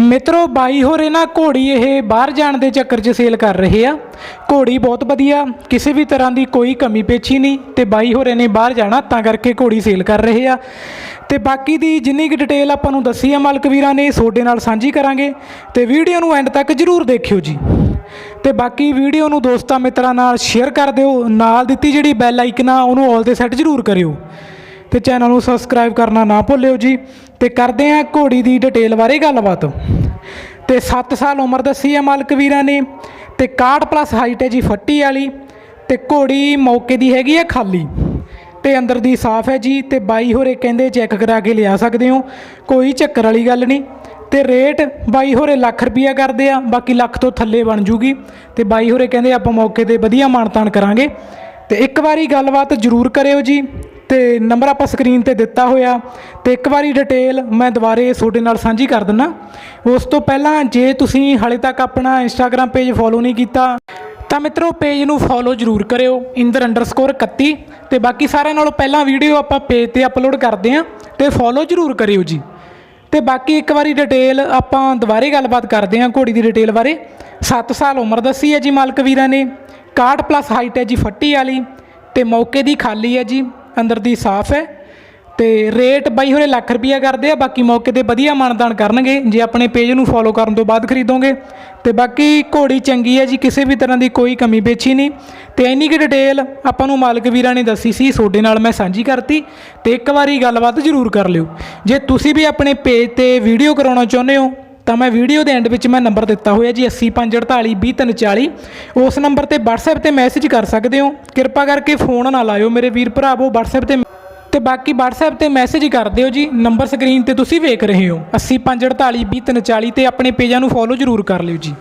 ਮਿੱਤਰੋ, ਬਾਈ ਹੋਰ ਨਾ ਘੋੜੀ ਇਹ ਬਾਹਰ ਜਾਣ ਦੇ ਚੱਕਰ 'ਚ ਸੇਲ ਕਰ ਰਹੇ ਆ। ਘੋੜੀ ਬਹੁਤ ਵਧੀਆ, ਕਿਸੇ ਵੀ ਤਰ੍ਹਾਂ ਦੀ ਕੋਈ ਕਮੀ ਪੇਛੀ ਨਹੀਂ ਤੇ ਬਾਈ ਹੋਰ ਨੇ ਬਾਹਰ ਜਾਣਾ, ਤਾਂ ਕਰਕੇ ਘੋੜੀ ਸੇਲ ਕਰ ਰਹੇ ਆ। ਤੇ ਬਾਕੀ ਦੀ ਜਿੰਨੀ ਕੁ ਡਿਟੇਲ ਆਪਾਂ ਨੂੰ ਦੱਸੀ ਆ ਮਾਲਕ ਵੀਰਾਂ ਨੇ, ਤੁਹਾਡੇ ਨਾਲ ਸਾਂਝੀ ਕਰਾਂਗੇ। ਤੇ ਵੀਡੀਓ ਨੂੰ ਐਂਡ ਤੱਕ ਜਰੂਰ ਦੇਖਿਓ ਜੀ। ਤੇ ਬਾਕੀ ਵੀਡੀਓ ਨੂੰ ਦੋਸਤਾਂ ਮਿੱਤਰਾਂ ਨਾਲ ਸ਼ੇਅਰ ਕਰ ਦਿਓ। ਨਾਲ ਦਿੱਤੀ ਜਿਹੜੀ ਬੈਲ ਆਈਕਨ ਆ, ਉਹਨੂੰ ਆਲ ਤੇ ਸੈੱਟ ਜਰੂਰ ਕਰਿਓ। ਤੇ ਚੈਨਲ ਨੂੰ ਸਬਸਕ੍ਰਾਈਬ ਕਰਨਾ ਨਾ ਭੁੱਲਿਓ ਜੀ। ਤੇ ਕਰਦੇ ਆ ਘੋੜੀ ਦੀ ਡਿਟੇਲ ਬਾਰੇ ਗੱਲਬਾਤ। ਤੇ 7 ਸਾਲ ਉਮਰ ਦੱਸੀ ਹੈ ਮਾਲਕ ਵੀਰਾਂ ਨੇ। ਤੇ 61 ਪਲੱਸ ਹਾਈਟ ਹੈ ਜੀ ਫੱਟੀ ਵਾਲੀ। ਤੇ ਘੋੜੀ ਮੌਕੇ ਦੀ ਹੈਗੀ ਹੈ ਖਾਲੀ। ਤੇ ਅੰਦਰ ਦੀ ਸਾਫ਼ ਹੈ ਜੀ। ਤੇ ਬਾਈ ਹੋਰੇ ਕਹਿੰਦੇ ਚੈੱਕ ਕਰਾ ਕੇ ਲਿਆ ਸਕਦੇ ਹੋ। ਕੋਈ ਚੱਕਰ ਵਾਲੀ ਗੱਲ ਨਹੀਂ। ਤੇ ਰੇਟ ਬਾਈ ਹੋਰੇ ਲੱਖ ਰੁਪਈਆ ਕਰਦੇ ਆ। ਬਾਕੀ ਲੱਖ ਤੋਂ ਥੱਲੇ ਬਣ ਜੂਗੀ। ਤੇ ਬਾਈ ਹੋਰੇ ਕਹਿੰਦੇ ਆਪਾਂ ਮੌਕੇ ਤੇ ਵਧੀਆ ਮਾਨਤਾਨ ਕਰਾਂਗੇ। ਤੇ ਇੱਕ ਵਾਰੀ ਗੱਲਬਾਤ ਜ਼ਰੂਰ ਕਰਿਓ ਜੀ। ਤੇ ਨੰਬਰ ਆਪਾਂ ਸਕਰੀਨ ਤੇ ਦਿੱਤਾ ਹੋਇਆ। ਤੇ ਇੱਕ ਵਾਰੀ ਡਿਟੇਲ ਮੈਂ ਦੁਬਾਰੇ ਤੁਹਾਡੇ ਨਾਲ ਸਾਂਝੀ ਕਰ ਦਿੰਨਾ। ਉਸ ਤੋਂ ਪਹਿਲਾਂ ਜੇ ਤੁਸੀਂ ਹਾਲੇ ਤੱਕ ਆਪਣਾ ਇੰਸਟਾਗ੍ਰam ਪੇਜ ਫੋਲੋ ਨਹੀਂ ਕੀਤਾ, ਤਾਂ ਮਿੱਤਰੋ ਪੇਜ ਨੂੰ ਫੋਲੋ ਜ਼ਰੂਰ ਕਰਿਓ, ਇੰਦਰ ਅੰਡਰਸਕੋਰ 31 ਤੇ ਬਾਕੀ ਸਾਰਿਆਂ ਨਾਲੋਂ ਪਹਿਲਾਂ ਵੀਡੀਓ ਆਪਾਂ ਪੇਜ ਤੇ ਅਪਲੋਡ ਕਰਦੇ ਆਂ ਤੇ ਫੋਲੋ ਜ਼ਰੂਰ ਕਰਿਓ ਜੀ। ਤੇ ਬਾਕੀ ਇੱਕ ਵਾਰੀ ਡਿਟੇਲ ਆਪਾਂ ਦੁਬਾਰੇ ਗੱਲਬਾਤ ਕਰਦੇ ਆਂ ਘੋੜੀ ਦੀ ਡਿਟੇਲ ਬਾਰੇ। 7 ਸਾਲ ਉਮਰ ਦੱਸੀ ਹੈ ਜੀ ਮਾਲਕ ਵੀਰਾਂ ਨੇ। 61 ਪਲੱਸ ਹਾਈਟ ਹੈ ਜੀ ਫੱਟੀ ਵਾਲੀ, ਤੇ ਮੌਕੇ ਦੀ ਖਾਲੀ ਹੈ ਜੀ। ਅੰਦਰ ਦੀ ਸਾਫ਼ ਹੈ ਤੇ ਰੇਟ ਬਾਈ ਹੋਰੇ ਲੱਖ ਰੁਪਈਆ ਕਰਦੇ ਆ, ਬਾਕੀ ਮੌਕੇ ਤੇ ਵਧੀਆ ਮਾਨਦਾਨ ਕਰਨਗੇ। ਜੇ ਆਪਣੇ ਪੇਜ ਨੂੰ ਫੋਲੋ ਕਰਨ ਤੋਂ ਬਾਅਦ ਖਰੀਦੋਗੇ। ਤੇ ਬਾਕੀ ਘੋੜੀ ਚੰਗੀ ਹੈ ਜੀ, ਕਿਸੇ ਵੀ ਤਰ੍ਹਾਂ ਦੀ ਕੋਈ ਕਮੀ ਪੇਛੀ ਨਹੀਂ। ਤੇ ਇੰਨੀ ਕਿ ਡਿਟੇਲ ਆਪਾਂ ਨੂੰ ਮਾਲਕ ਵੀਰਾਂ ਨੇ ਦੱਸੀ ਸੀ, ਤੁਹਾਡੇ ਨਾਲ ਮੈਂ ਸਾਂਝੀ ਕਰਤੀ। ਤੇ ਇੱਕ ਵਾਰੀ ਗੱਲਬਾਤ ਜ਼ਰੂਰ ਕਰ ਲਿਓ। ਜੇ ਤੁਸੀਂ ਵੀ ਆਪਣੇ ਪੇਜ ਤੇ ਵੀਡੀਓ ਕਰਾਉਣਾ ਚਾਹੁੰਦੇ ਹੋ ਤਾਂ ਮੈਂ ਵੀਡੀਓ ਦੇ ਐਂਡ ਵਿੱਚ ਮੈਂ ਨੰਬਰ ਦਿੱਤਾ ਹੋਇਆ ਜੀ 8054420340 ਉਸ ਨੰਬਰ ਤੇ WhatsApp ਤੇ ਮੈਸੇਜ ਕਰ ਸਕਦੇ ਹੋ। ਕਿਰਪਾ ਕਰਕੇ ਫੋਨ ਨਾ ਲਾਇਓ ਮੇਰੇ ਵੀਰ ਭਰਾਵੋ WhatsApp ਤੇ ਤੇ ਬਾਕੀ WhatsApp ਤੇ ਮੈਸੇਜ ਕਰ ਦਿਓ ਜੀ ਨੰਬਰ ਸਕਰੀਨ ਤੇ ਤੁਸੀਂ ਵੇਖ ਰਹੇ ਹੋ। 8054420340 ਤੇ ਆਪਣੇ ਪੇਜਾਂ ਨੂੰ ਫੋਲੋ ਜ਼ਰੂਰ ਕਰ ਲਿਓ ਜੀ।